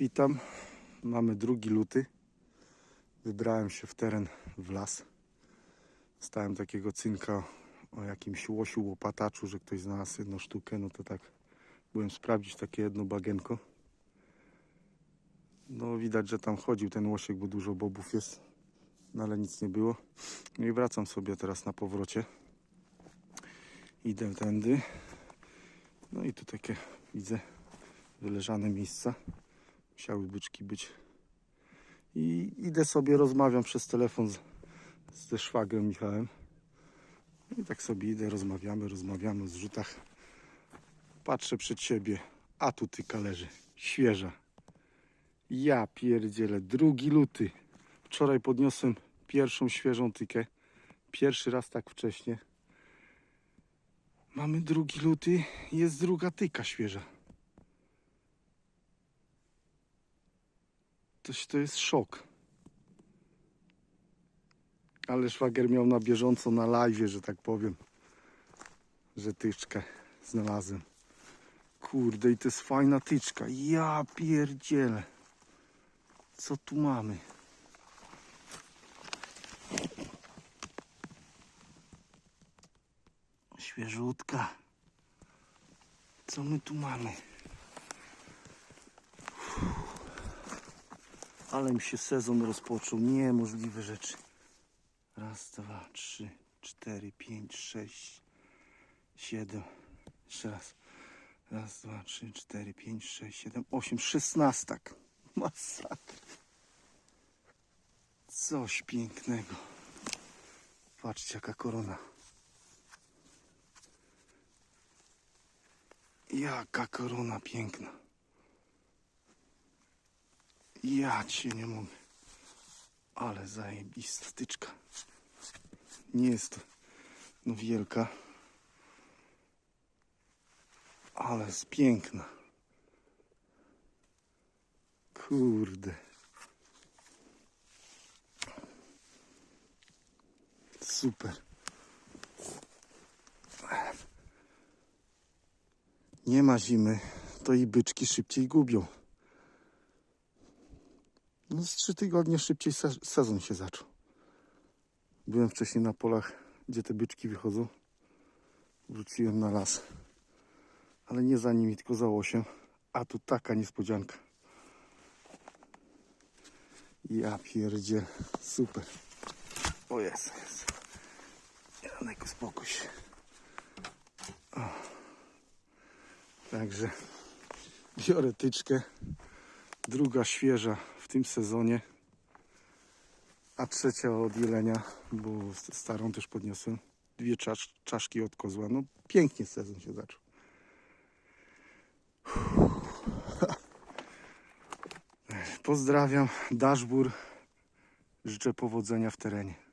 Witam. Mamy 2 luty. Wybrałem się w teren w las. Stałem takiego cynka o jakimś łosiu łopataczu, że ktoś znalazł jedną sztukę. No to tak byłem sprawdzić takie jedno bagienko. No widać, że tam chodził ten łosiek, bo dużo bobów jest. No ale nic nie było. No i wracam sobie teraz na powrocie. Idę tędy. No i tu takie widzę wyleżane miejsca. Musiały byczki być. I idę sobie, rozmawiam przez telefon z, ze szwagrem Michałem. I tak sobie idę, rozmawiamy, rozmawiamy o zrzutach. Patrzę przed siebie, a tu tyka leży, świeża. Ja pierdzielę, drugi luty. Wczoraj podniosłem pierwszą świeżą tykę. Pierwszy raz tak wcześnie. Mamy drugi luty, jest druga tyka świeża. Toś to jest szok. Ale szwagier miał na bieżąco na live, że tak powiem, że tyczkę znalazłem. Kurde, i to jest fajna tyczka. Ja pierdzielę. Co tu mamy? Świeżutka. Co my tu mamy? Ale mi się sezon rozpoczął. Niemożliwe rzeczy. Raz, dwa, trzy, cztery, pięć, sześć, siedem. Jeszcze raz. Raz, dwa, trzy, cztery, pięć, sześć, siedem, osiem. Szesnastak. Masakra. Coś pięknego. Patrzcie, jaka korona. Jaka korona piękna. Ja cię nie mogę. Ale zajebista styczka. Nie jest to no wielka. Ale jest piękna. Kurde. Super. Nie ma zimy, to i byczki szybciej gubią. No z trzy tygodnie szybciej se- sezon się zaczął. Byłem wcześniej na polach, gdzie te byczki wychodzą. Wróciłem na las. Ale nie za nimi, tylko za łosiem. A tu taka niespodzianka. Ja pierdzie. Super. O jest, jest. Janek, uspokój się. Także biorę tyczkę. Druga świeża w tym sezonie. A trzecia od jelenia, bo starą też podniosłem. Dwie czasz, czaszki od kozła. No pięknie sezon się zaczął. Pozdrawiam, Daszbur. Życzę powodzenia w terenie.